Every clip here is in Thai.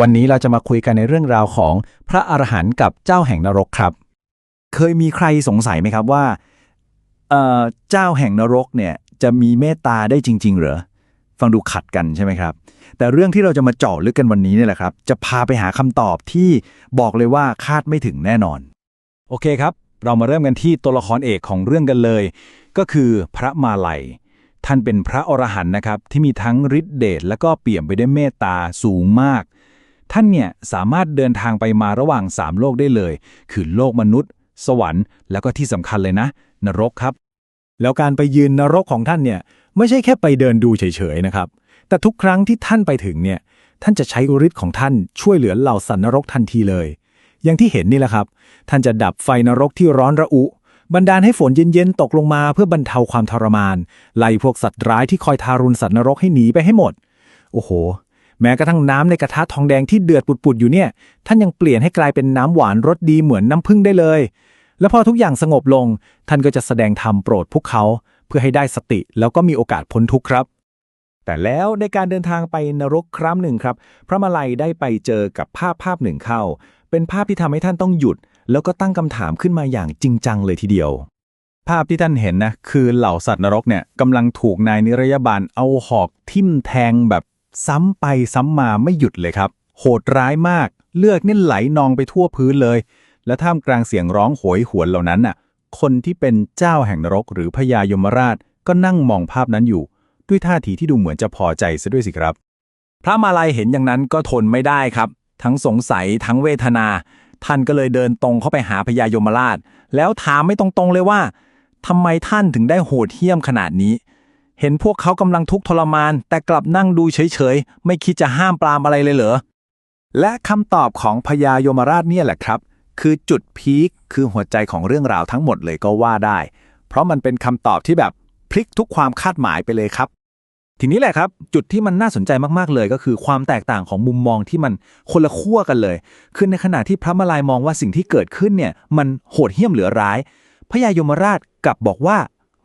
วันนี้เราจะมาคุยกันในเรื่องราวของพระอรหันต์กับเจ้าแห่งนรกครับ เคยมีใครสงสัยไหมครับว่าเอ่อเจ้าแห่งนรกเนี่ยจะมีเมตตาได้จริง ๆ เหรอ ฟังดูขัดกันใช่ไหมครับ แต่เรื่องที่เราจะมาเจาะลึกกันวันนี้เนี่ยแหละครับ จะพาไปหาคำตอบที่บอกเลยว่าคาดไม่ถึงแน่นอน โอเคครับ เรามาเริ่มกันที่ตัวละครเอกของเรื่องกันเลย ก็คือพระมาลัย ท่านเป็นพระอรหันต์นะครับที่มีทั้งฤทธิเดชและก็เปี่ยมไปด้วยเมตตาสูงมาก ท่านเนี่ยสามารถเดินทางไปมาระหว่างสามโลกได้เลย คือโลกมนุษย์ สวรรค์ แล้วก็ที่สำคัญเลยนะ นรกครับ แล้วการไปยืนนรกของท่านเนี่ยไม่ใช่แค่ไปเดินดูเฉยๆนะครับ แต่ทุกครั้งที่ท่านไปถึงเนี่ยท่านจะใช้ฤทธิ์ของท่านช่วยเหลือเหล่าสัตว์นรกทันทีเลย อย่างที่เห็นนี่แหละครับ ท่านจะดับไฟนรกที่ร้อนระอุ บันดาลให้ฝนเย็นๆตกลงมาเพื่อบรรเทาความทรมาน ไล่พวกสัตว์ร้ายที่คอยทารุณสัตว์นรกให้หนีไปให้หมด โอ้โห แม้กระทั่งน้ำในกระทะทองแดงที่เดือดปุดๆอยู่เนี่ย ท่านยังเปลี่ยนให้กลายเป็นน้ำหวานรสดีเหมือนน้ำผึ้งได้เลย แล้วพอทุกอย่างสงบลง ท่านก็จะแสดงธรรมโปรดพวกเขา เพื่อให้ได้สติแล้วก็มีโอกาสพ้นทุกข์ครับ แต่แล้วในการเดินทางไปนรกครั้งหนึ่งครับ พระมาลัยได้ไปเจอกับภาพภาพหนึ่งเข้า เป็นภาพที่ทำให้ท่านต้องหยุด แล้วก็ตั้งคำถามขึ้นมาอย่างจริงจังเลยทีเดียวภาพที่ท่านเห็นนะคือเหล่าสัตว์นรกเนี่ยกำลังถูกนายนิรยาบาลเอาหอกทิ่มแทงแบบ ซ้ำไปซ้ำมาไม่หยุดเลยครับ โหดร้ายมาก เลือดนี่ไหลนองไปทั่วพื้นเลย และท่ามกลางเสียงร้องโหยหวนเหล่านั้นน่ะ คนที่เป็นเจ้าแห่งนรกหรือพญายมราชก็นั่งมองภาพนั้นอยู่ ด้วยท่าทีที่ดูเหมือนจะพอใจซะด้วยสิครับ พระมาลัยเห็นอย่างนั้นก็ทนไม่ได้ครับ ทั้งสงสัยทั้งเวทนา ท่านก็เลยเดินตรงเข้าไปหาพญายมราช แล้วถามไม่ตรงๆเลยว่าทำไมท่านถึงได้โหดเหี้ยมขนาดนี้ เห็นพวกเขากำลังทุกข์ทรมาน แต่กลับนั่งดูเฉยๆ ไม่คิดจะห้ามปรามอะไรเลยเหรอ และคำตอบของพญายมราชเนี่ยแหละครับ คือจุดพีคคือหัวใจของเรื่องราวทั้งหมดเลยก็ว่าได้ เพราะมันเป็นคำตอบที่แบบพลิกทุกความคาดหมายไปเลยครับ ทีนี้แหละครับ จุดที่มันน่าสนใจมากๆเลยก็คือความแตกต่างของมุมมองที่มันคนละขั้วกันเลย คือในขณะที่พระมาลายมองว่าสิ่งที่เกิดขึ้นเนี่ยมันโหดเหี้ยมเหลือร้ายพญายมราชกลับบอกว่า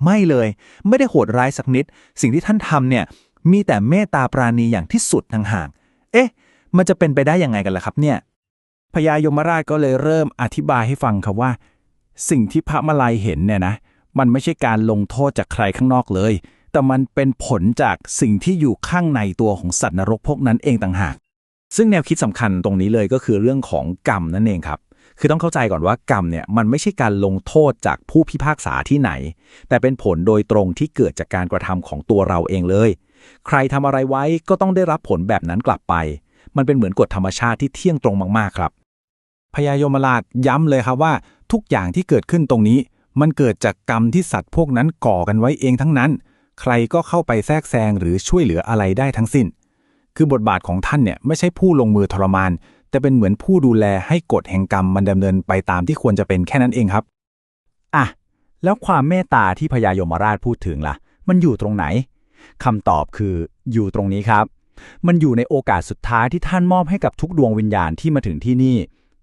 ไม่เลย ไม่ได้โหดร้ายสักนิด สิ่งที่ท่านทำเนี่ย มีแต่เมตตาปราณีอย่างที่สุดทางห่าง เอ๊ะ มันจะเป็นไปได้ยังไงกันล่ะครับเนี่ย พญายมราชก็เลยเริ่มอธิบายให้ฟังครับว่า สิ่งที่พระมาลัยเห็นเนี่ยนะ มันไม่ใช่การลงโทษจากใครข้างนอกเลย แต่มันเป็นผลจากสิ่งที่อยู่ข้างในตัวของสัตว์นรกพวกนั้นเองต่างหาก ซึ่งแนวคิดสำคัญตรงนี้เลยก็คือเรื่องของกรรมนั่นเองครับ คือต้องเข้าใจก่อนว่ากรรมเนี่ยมันไม่ใช่การลงโทษจากผู้พิพากษาที่ไหน แต่เป็นผลโดยตรงที่เกิดจากการกระทำของตัวเราเองเลย ใครทำอะไรไว้ก็ต้องได้รับผลแบบนั้นกลับไป มันเป็นเหมือนกฎธรรมชาติที่เที่ยงตรงมาก ๆ ครับพญายมราชย้ำเลยครับว่า ทุกอย่างที่เกิดขึ้นตรงนี้ มันเกิดจากกรรมที่สัตว์พวกนั้นก่อกันไว้เองทั้งนั้น ใครก็เข้าไปแทรกแซงหรือช่วยเหลืออะไรได้ทั้งสิ้น คือบทบาทของท่านเนี่ยไม่ใช่ผู้ลงมือทรมาน แต่เป็นเหมือนผู้ดูแลให้กฎแห่งกรรมมันดำเนินไปตามที่ควรจะเป็นแค่นั้นเองครับ อะ แล้วความเมตตาที่พญายมราชพูดถึงล่ะ มันอยู่ตรงไหนคำตอบคืออยู่ตรงนี้ครับ มันอยู่ในโอกาสสุดท้ายที่ท่านมอบให้กับทุกดวงวิญญาณที่มาถึงที่นี่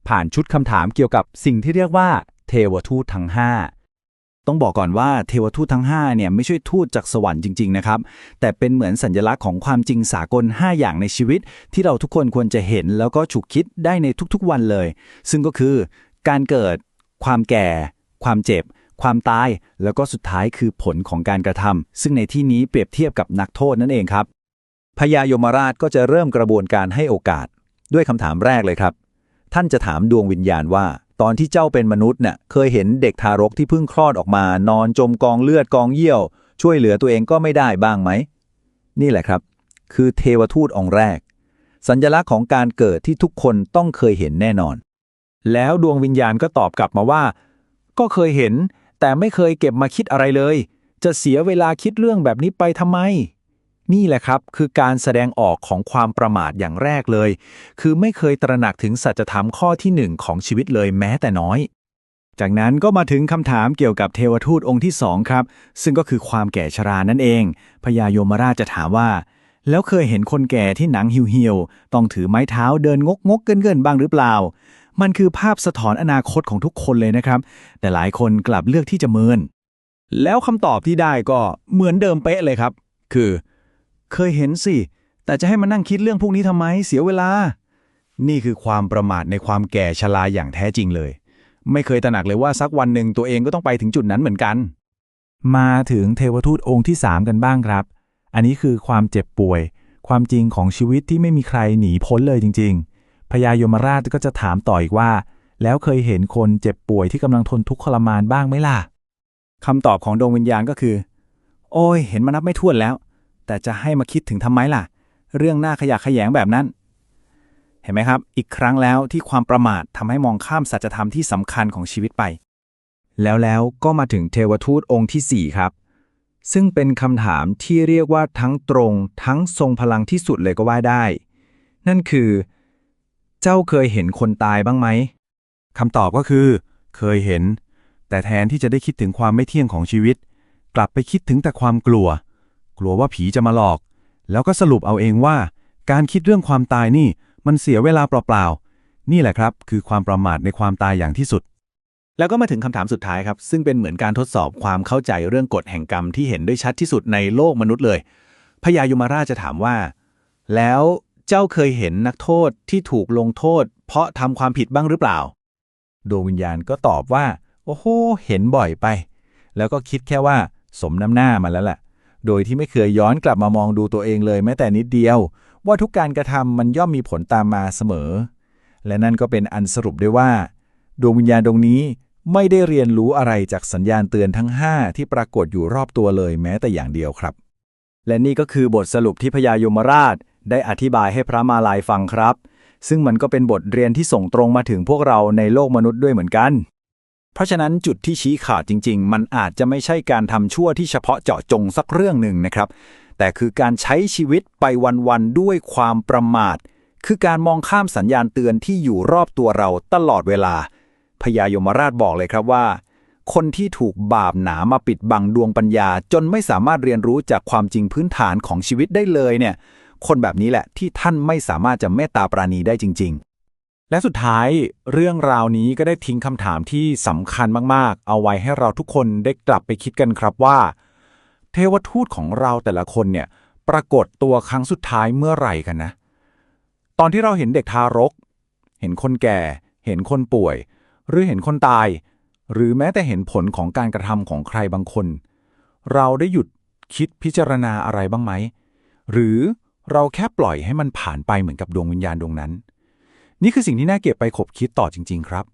ผ่านชุดคำถามเกี่ยวกับสิ่งที่เรียกว่า เทวทูตทั้ง5 ต้องบอกก่อนว่าเทวทูตทั้ง5เนี่ยไม่ใช่ทูตจากสวรรค์จริงๆนะครับ แต่เป็นเหมือนสัญลักษณ์ของความจริงสากล 5 อย่างในชีวิต ที่เราทุกคนควรจะเห็นแล้วก็ฉุกคิดได้ในทุกๆวันเลย ซึ่งก็คือ การเกิด ความแก่ ความเจ็บ ความตาย แล้วก็สุดท้ายคือผลของการกระทำซึ่งในที่นี้เปรียบเทียบกับนักโทษนั่นเองครับพญายมราชก็จะเริ่มกระบวนการให้โอกาส ด้วยคำถามแรกเลยครับ ท่านจะถามดวงวิญญาณว่า ตอนที่เจ้าเป็นมนุษย์เนี่ยเคยเห็นเด็กทารกที่เพิ่งคลอดออกมา นอนจมกองเลือดกองเยี่ยว ช่วยเหลือตัวเองก็ไม่ได้บ้างไหม นี่แหละครับ คือเทวทูตองค์แรก สัญลักษณ์ของการเกิดที่ทุกคนต้องเคยเห็นแน่นอน แล้วดวงวิญญาณก็ตอบกลับมาว่า ก็เคยเห็น แต่ไม่เคยเก็บมาคิดอะไรเลย จะเสียเวลาคิดเรื่องแบบนี้ไปทำไม นี่แหละครับ คือการแสดงออกของความประมาทอย่างแรกเลย คือไม่เคยตระหนักถึงสัจธรรมข้อที่หนึ่งของชีวิตเลยแม้แต่น้อย จากนั้นก็มาถึงคำถามเกี่ยวกับเทวทูตองค์ที่สองครับ ซึ่งก็คือความแก่ชรานั่นเอง พญายมราชจะถามว่า แล้วเคยเห็นคนแก่ที่หนังเหี่ยวต้องถือไม้เท้าเดินงกงกๆเกินบ้างหรือเปล่า มันคือภาพสะท้อนอนาคตของทุกคนเลยนะครับ แต่หลายคนกลับเลือกที่จะเมินแล้วคำตอบที่ได้ก็เหมือนเดิมเป๊ะเลยครับ คือ เคยเห็นสิ แต่จะให้มานั่งคิดเรื่องพวกนี้ทำไม เสียเวลา นี่คือความประมาทในความแก่ชราอย่างแท้จริงเลย ไม่เคยตระหนักเลยว่าสักวันหนึ่งตัวเองก็ต้องไปถึงจุดนั้นเหมือนกัน มาถึงเทวทูตองค์ที่ 3 กันบ้างครับ อันนี้คือความเจ็บป่วย ความจริงของชีวิตที่ไม่มีใครหนีพ้นเลยจริง ๆ พญายมราชก็จะถามต่ออีกว่า แล้วเคยเห็นคนเจ็บป่วยที่กำลังทนทุกข์ทรมานบ้างไหมล่ะคำตอบของดวงวิญญาณก็คือ โอ้ย เห็นมานับไม่ถ้วนแล้ว แต่จะให้มาคิดถึงทำไมล่ะ เรื่องหน้าขยะแขยงแบบนั้น เห็นไหมครับ อีกครั้งแล้วที่ความประมาททำให้มองข้ามสัจธรรมที่สำคัญของชีวิตไป แล้วแล้วก็มาถึงเทวทูตองค์ที่ 4 ครับ ซึ่งเป็นคำถามที่เรียกว่าทั้งตรง ทั้งทรงพลังที่สุดเลยก็ว่าได้ นั่นคือ เจ้าเคยเห็นคนตายบ้างไหมคำตอบก็คือ เคยเห็น แต่แทนที่จะได้คิดถึงความไม่เที่ยงของชีวิต กลับไปคิดถึงแต่ความกลัว กลัวว่าผีจะมาหลอก แล้วก็สรุปเอาเองว่า การคิดเรื่องความตายนี่มันเสียเวลาเปล่าๆ นี่แหละครับ คือความประมาทในความตายอย่างที่สุด แล้วก็มาถึงคำถามสุดท้ายครับ ซึ่งเป็นเหมือนการทดสอบความเข้าใจเรื่องกฎแห่งกรรมที่เห็นได้ชัดที่สุดในโลกมนุษย์เลยพญายมราชจะถามว่า แล้วเจ้าเคยเห็นนักโทษที่ถูกลงโทษ เพราะทำความผิดบ้างหรือเปล่า ดวงวิญญาณก็ตอบว่า โอ้โห เห็นบ่อยไป แล้วก็คิดแค่ว่า สมน้ำหน้ามาแล้วแหละ โดยที่ไม่เคยย้อนกลับมามองดูตัวเองเลยแม้แต่นิดเดียว ว่าทุกการกระทำมันย่อมมีผลตามมาเสมอ และนั่นก็เป็นอันสรุปได้ว่า ดวงวิญญาณดวงนี้ไม่ได้เรียนรู้อะไรจากสัญญาณเตือนทั้ง 5 ที่ปรากฏอยู่รอบตัวเลยแม้แต่อย่างเดียวครับ และนี่ก็คือบทสรุปที่พญายมราช ได้อธิบายให้พระมาลายฟังครับ ซึ่งมันก็เป็นบทเรียนที่ส่งตรงมาถึงพวกเราในโลกมนุษย์ด้วยเหมือนกัน เพราะฉะนั้นจุดที่ชี้ขาดจริง ๆ มันอาจจะไม่ใช่การทำชั่วที่เฉพาะเจาะจงสักเรื่องหนึ่งนะครับ แต่คือการใช้ชีวิตไปวันๆด้วยความประมาท คือการมองข้ามสัญญาณเตือนที่อยู่รอบตัวเราตลอดเวลา พญายมราชบอกเลยครับว่า คนที่ถูกบาปหนามาปิดบังดวงปัญญา จนไม่สามารถเรียนรู้จากความจริงพื้นฐานของชีวิตได้เลยเนี่ย คนแบบนี้แหละที่ท่านไม่สามารถจะเมตตาปราณีได้จริง ๆ และสุดท้ายเรื่องราวนี้ก็ได้ทิ้งคำถามที่สำคัญมากๆ เอาไว้ให้เราทุกคนได้กลับไปคิดกันครับว่า เทวทูตของเราแต่ละคนเนี่ยปรากฏตัวครั้งสุดท้ายเมื่อไหร่กันนะ ตอนที่เราเห็นเด็กทารก เห็นคนแก่ เห็นคนป่วย หรือเห็นคนตาย หรือแม้แต่เห็นผลของการกระทำของใครบางคน เราได้หยุดคิดพิจารณาอะไรบ้างไหม หรือเราแค่ปล่อยให้มันผ่านไปเหมือนกับดวงวิญญาณดวงนั้น นี่คือสิ่งที่น่าเก็บไปขบคิดต่อจริง ๆ ครับ